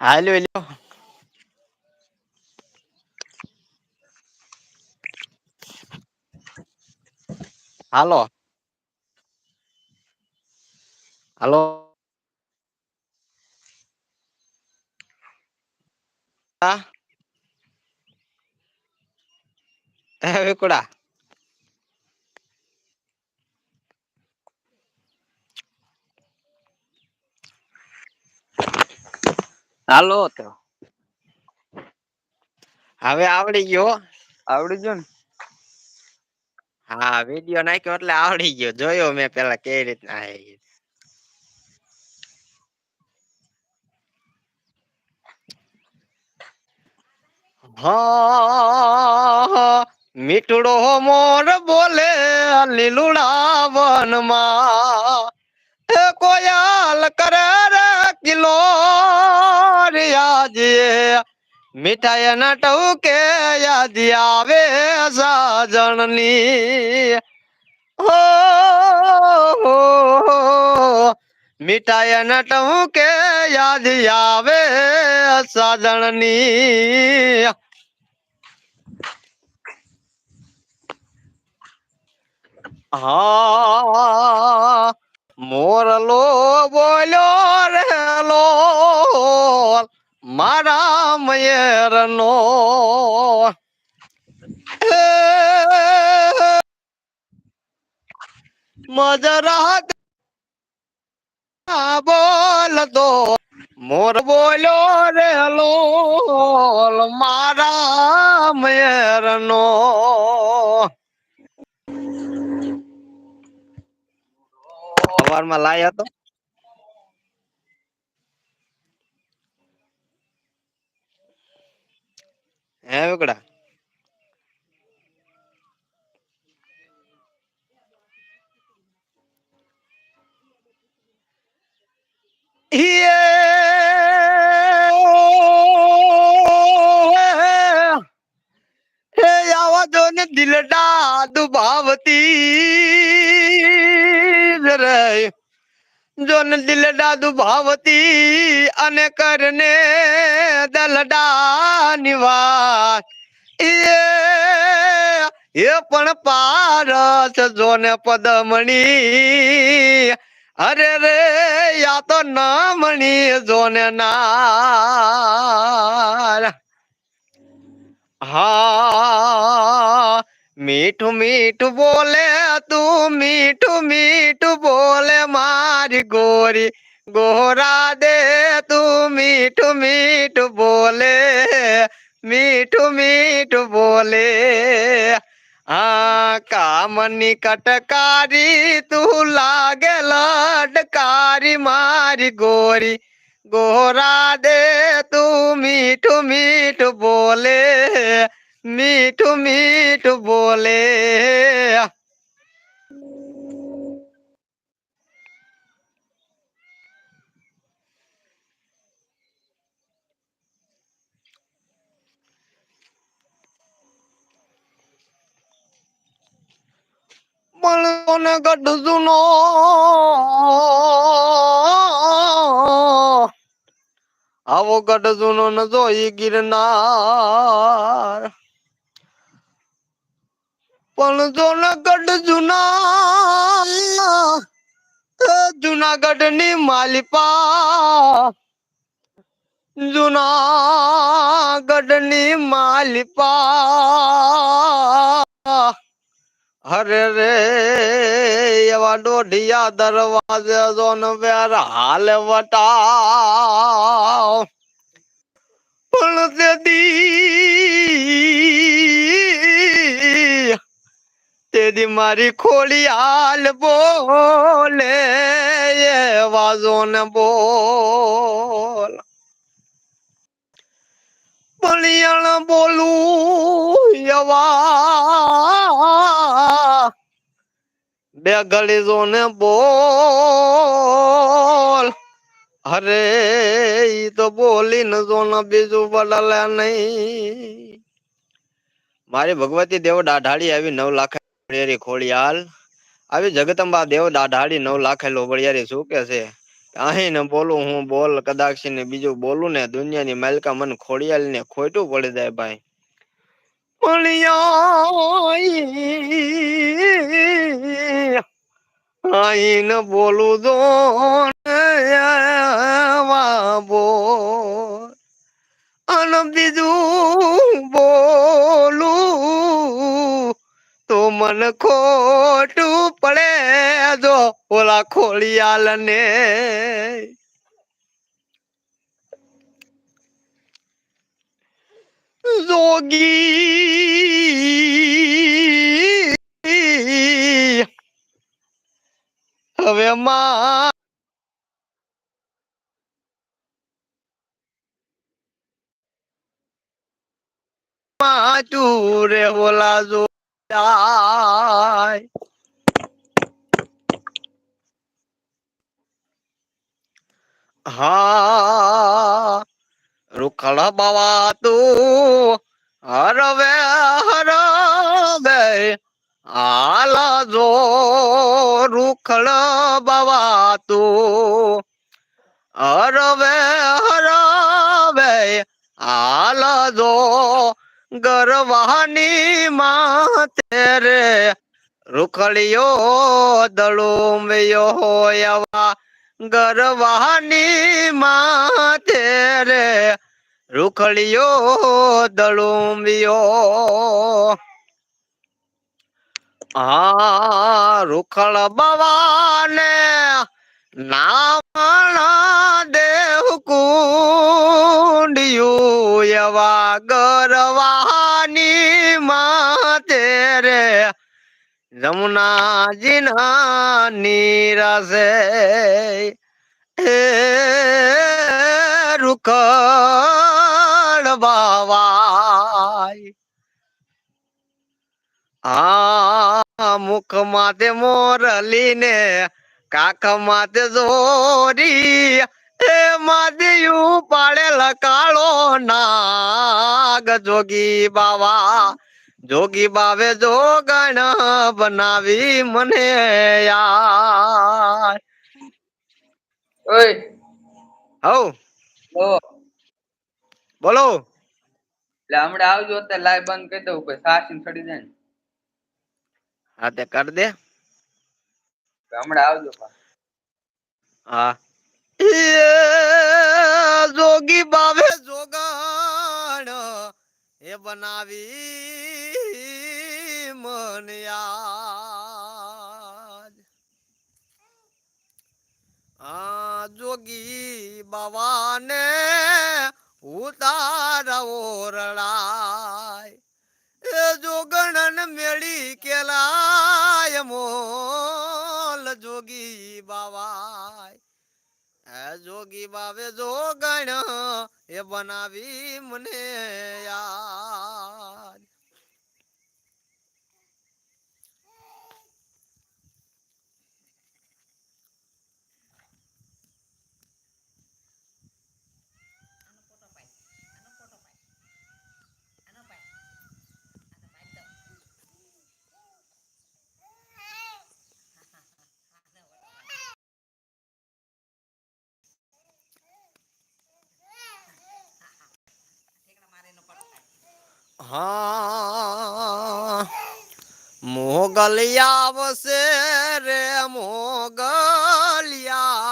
હાલો એલો હાલો હાલો હે વિકુડા હાલો તો. હવે આવડી ગયો આવડી ગયો ને? હા વીડિયો નાખ્યો એટલે આવડી ગયો. જોયો મેં પેલા કેવી રીતના હા મીઠડો મોર બોલે લીલુડા વનમાં. કોયાલ કરે રિયાજે મીઠાઈ ના ટવકે યાદ આવે સાજણની હો હો મીઠાઈ ના ટવકે યાદ આવે સાજણની હા મોરલો બોલ્યો નો મજરા બોલ દો. મોર બોલ્યો રેલો મારા મયર નો સવારમાં લાયા હતો. હે વકડા ને દિલડા દુભાવતી રે. જોન દિલડા દુભાવતી અને કરને દલડા નિવાસ એ પણ પારસ જોને પદમણી. અરે રે, યા તો નામણી મણી જોને ના હા. મીઠું મીઠું બોલે તું, મીઠું મીઠું બોલે મારી ગોરી. ગોરા દે તું, મીઠું મીઠું બોલે, મીઠું મીઠું બોલે. હા કામની કટકારી તું લાગે લડકારી મારી ગોરી. ગોરા દે તું, મીઠું મીઠું બોલે મીઠું મીઠું બોલે પણ ગઢ જુનો આવો ગઢ જુનો ન જોઈ ગિરનાર પણ જુનાગઢ જુના. જુનાગઢની માલિપા. જુનાગઢની માલિપા. હરે રે, એવા દોઢિયા દરવાજે જોન વેર હાલ વટા. તેદી મારી ખોલી હાલ બોલે વાજો ને બોલ. પણિયાણ બોલું યવા બે ગળી જો ને બોલ. અરે તો બોલી ન જો ને બીજું બદલે નહીં. મારી ભગવતી દેવ દાઢાળી આવી નવ લાખ ખોળિયાલ આવી જગતંબા દેવ દાઢાડી નવ લાખે લોબળિયારી શું કે છે. અહીં ને બોલું હું, બોલ કદાચ ને બીજું બોલું ને દુનિયાની માલિકા મન ખોડિયાલ ને ખોટું પડી જાય ભાઈ. મળ્યા અહીં ને બોલું દો બો અને બીજું બોલું તો મન ખોટું પડે. જો ઓલા ખોડિયાલ ને જોગી. હવે માં તું રે ઓલા જો જાય હા રૂખડા બાવા તું હરવે હરવે. હાલા જો રૂખડ બાવા તું હરવે હરવે. હાલ જો ગરવાની માતે રે. રૂખડિયો દળુમ્યો હોયવા ગરવાની માતે રે. રૂખડિયો દળુમ્યો આ રૂખડ બવાને નામણા દેવ કુંડિયું એવા ગરવાની માતે રે જમુનાજીના નીરસે એ રૂખડ બાવાય આ મુખ માતે મોરલી ને કાખ માતે જોરી એ માદિયું પાડેલ કાળો નાગ. જોગી બાવા જોગી બાવે જોગણ બનાવી મને યાર. ઓય. હવ બોલો. એટલે હમણાં આવજો તે લાઈ બંધ કરી દઉં પછી સાસી છડી જાય ને. હા તે કર દે. હમણાં આવજો હા. જોગી બાવે જોગણ એ બનાવી મન આ જોગી બાવાને ઉતાર ઓરડાય. એ જોગણન મેળી કેલાય મોલ જોગી બાવાય એ જોગી બાવે જોગણ એ બનાવી મને યાદ હા. મોગલિયા આવશે રે મોગલિયા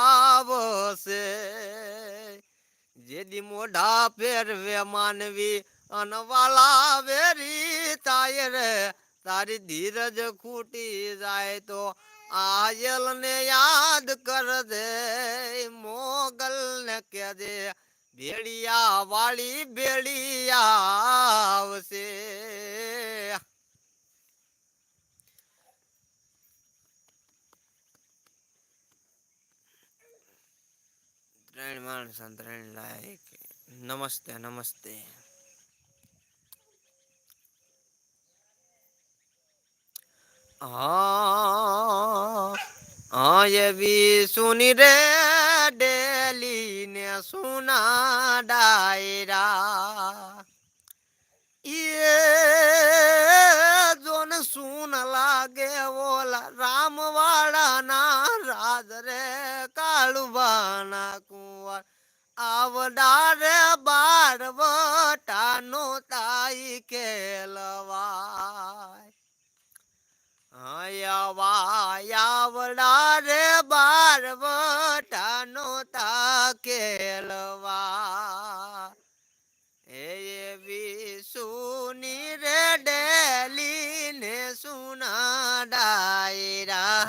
આવશે જેદી મોઢા ફેરવે માનવી, અનવાલા વેરી તાય રે. તારી ધીરજ ખૂટી જાય તો આયલ ને યાદ કર દે મોગલ ને કે દે ભેળિયા વાળી ભેળિયા આવશે ત્રણ માણસ ત્રણ લાયક. નમસ્તે નમસ્તે. હા હા એવી સુની રે. સુના ડાયરા એ જોન સુન લાગે ઓલા રામવાળા ના રાજ રે કાળુબાના કુંવર. આવડારે બાર વટાનો તાઈ કેલવાય. આવડા કેલવા એવી વિસુની રે ડેલી ને સુના ડાયરા.